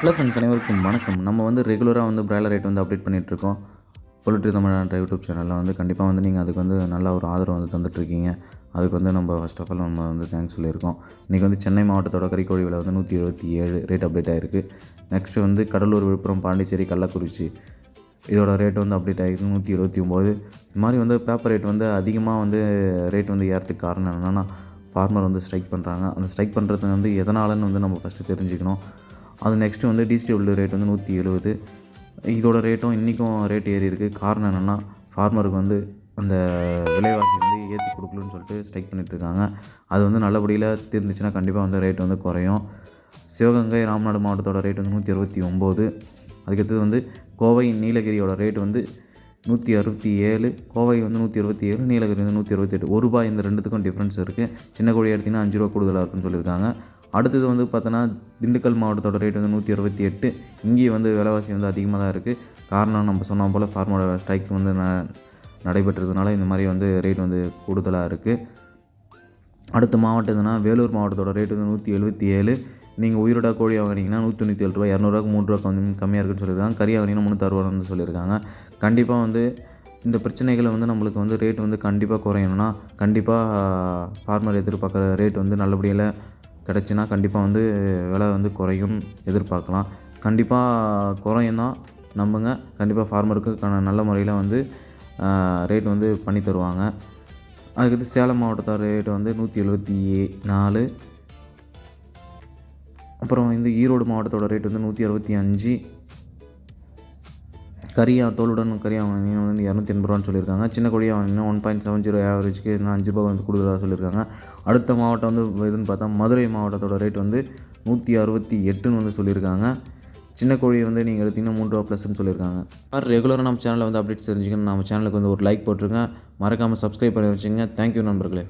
Hello friends அனைவருக்கும் வணக்கம். நம்ம வந்து ரெகுலராக வந்து பிராய்லர் ரேட் வந்து அப்டேட் பண்ணிகிட்ருக்கோம் பொலிட்ரி தமிழ்நாடு யூடியூப் சேனலில் வந்து கண்டிப்பாக வந்து நீங்கள் அதுக்கு வந்து நல்ல ஒரு ஆதரவு வந்து தந்துட்டுருக்கீங்க. அதுக்கு வந்து நம்ம ஃபஸ்ட் ஆஃப் ஆல் நம்ம வந்து தேங்க்ஸ் சொல்லியிருக்கோம். இன்றைக்கி வந்து சென்னை மாவட்டத்தோட கறிக்கோழி விலை வந்து நூற்றி எழுபத்தி ஏழு ரேட் அப்டேட் ஆகிருக்கு நெக்ஸ்ட்டு வந்து கடலூர் விழுப்புரம் பாண்டிச்சேரி கள்ளக்குறிச்சி இதோட ரேட் வந்து அப்டேட் ஆகிருக்கு நூற்றி எழுபத்தி ஒம்பது இது மாதிரி வந்து பேப்பர் ரேட் வந்து அதிகமாக வந்து ரேட் வந்து ஏறத்துக்கு காரணம் என்னென்னா ஃபார்மர் வந்து ஸ்ட்ரைக் பண்ணுறாங்க அந்த ஸ்ட்ரைக் பண்ணுறது வந்து எதனாலன்னு வந்து நம்ம ஃபஸ்ட்டு தெரிஞ்சுக்கணும். அது நெக்ஸ்ட்டு வந்து டிஸ்டபிள் ரேட் வந்து நூற்றி எழுபது இதோட ரேட்டும் இன்றைக்கும் ரேட் ஏறி இருக்குது காரணம் என்னென்னா ஃபார்மருக்கு வந்து அந்த விலைவாசி வந்து ஏற்றி கொடுக்கலன்னு சொல்லிட்டு ஸ்ட்ரைக் பண்ணிகிட்ருக்காங்க அது வந்து நல்லபடியில் தீர்ந்துச்சுன்னா கண்டிப்பாக வந்து ரேட் வந்து குறையும். சிவகங்கை ராமநாடு மாவட்டத்தோட ரேட் வந்து நூற்றி அறுபத்தி ஒம்பது அதுக்கடுத்தது வந்து கோவை நீலகிரியோட ரேட் வந்து நூற்றி அறுபத்தி ஏழு. கோவை வந்து நூற்றி அறுபத்தி ஏழு நீலகிரி வந்து நூற்றி அறுபத்தெட்டு ஒரு ரூபாய் இந்த ரெண்டுத்துக்கும் டிஃப்ரென்ஸ் இருக்குது சின்ன கோழி எடுத்திங்கன்னா அஞ்சு ரூபா கூடுதலாக இருக்குன்னு சொல்லியிருக்காங்க. அடுத்தது வந்து பார்த்தோன்னா திண்டுக்கல் மாவட்டத்தோட ரேட் வந்து நூற்றி அறுபத்தி எட்டு. இங்கேயும் வந்து விலைவாசி வந்து அதிகமாக தான் இருக்குது காரணம் நம்ம சொன்ன போல் ஃபார்மோட ஸ்ட்ரைக் வந்து ந நடைபெற்றதுனால இந்த மாதிரி வந்து ரேட் வந்து கூடுதலாக இருக்குது அடுத்த மாவட்டம் வேலூர் மாவட்டத்தோட ரேட் வந்து நூற்றி எழுபத்தி ஏழு. நீங்கள் உயிரோட கோழி வாங்கினீங்கன்னா நூற்றி தொண்ணூற்றி ஏழு ரூபா இரநூறுவாக்கு மூணு ரூபா கம்மியாக இருக்குன்னு சொல்லியிருக்காங்க. கறி வாங்கினீங்கன்னா முந்நூற்றறுபது வந்து சொல்லியிருக்காங்க. கண்டிப்பாக வந்து இந்த பிரச்சனைகளை வந்து நம்மளுக்கு வந்து ரேட் வந்து கண்டிப்பாக குறையணும்னா கண்டிப்பாக ஃபார்மர் எதிர்பார்க்குற ரேட் வந்து நல்லபடியில் கிடச்சின்னா கண்டிப்பாக வந்து விலை வந்து குறையும் எதிர்பார்க்கலாம். கண்டிப்பாக குறையும் தான் நம்புங்க கண்டிப்பாக ஃபார்மருக்கு நல்ல முறையில் வந்து ரேட் வந்து பண்ணி தருவாங்க. அதுக்கடுத்து சேலம் மாவட்டத்தோட ரேட் வந்து நூற்றி எழுபத்தி நாலு. அப்புறம் இந்த ஈரோடு மாவட்டத்தோட ரேட் வந்து நூற்றி அறுபத்தி அஞ்சு. கரியா தோலுடன் கரியா வாங்கினீங்கன்னா வந்து இரநூத்தி எண்பது ரூபான்னு சொல்லியிருக்காங்க. சின்ன கோழியாக வாங்கினீங்கன்னா ஒன் பாயிண்ட் செவன் ஜீரோ ஆவரேஜ்க்கு இன்னும் அஞ்சு ரூபா வந்து கொடுக்குறதா சொல்லியிருக்காங்க. அடுத்த மாவட்டம் வந்து எதுன்னு பார்த்தா மதுரை மாவட்டத்தோட ரேட் வந்து நூற்றி அறுபத்தி எட்டுன்னு வந்து சொல்லியிருக்காங்க. சின்ன கோழி வந்து நீங்கள் எடுத்தீங்கன்னா மூணு ரூபா ப்ளஸ்ன்னு சொல்லியிருக்காங்க. ரெகுலராக நம்ம சேனலில் வந்து அப்டேட்ஸ் தெரிஞ்சுக்கணும். நம்ம சேனலுக்கு வந்து ஒரு லைக் போட்டுருங்க. மறக்காமல் சப்ஸ்கிரைப் பண்ணி வச்சுங்க தேங்க்யூ நண்பர்களே.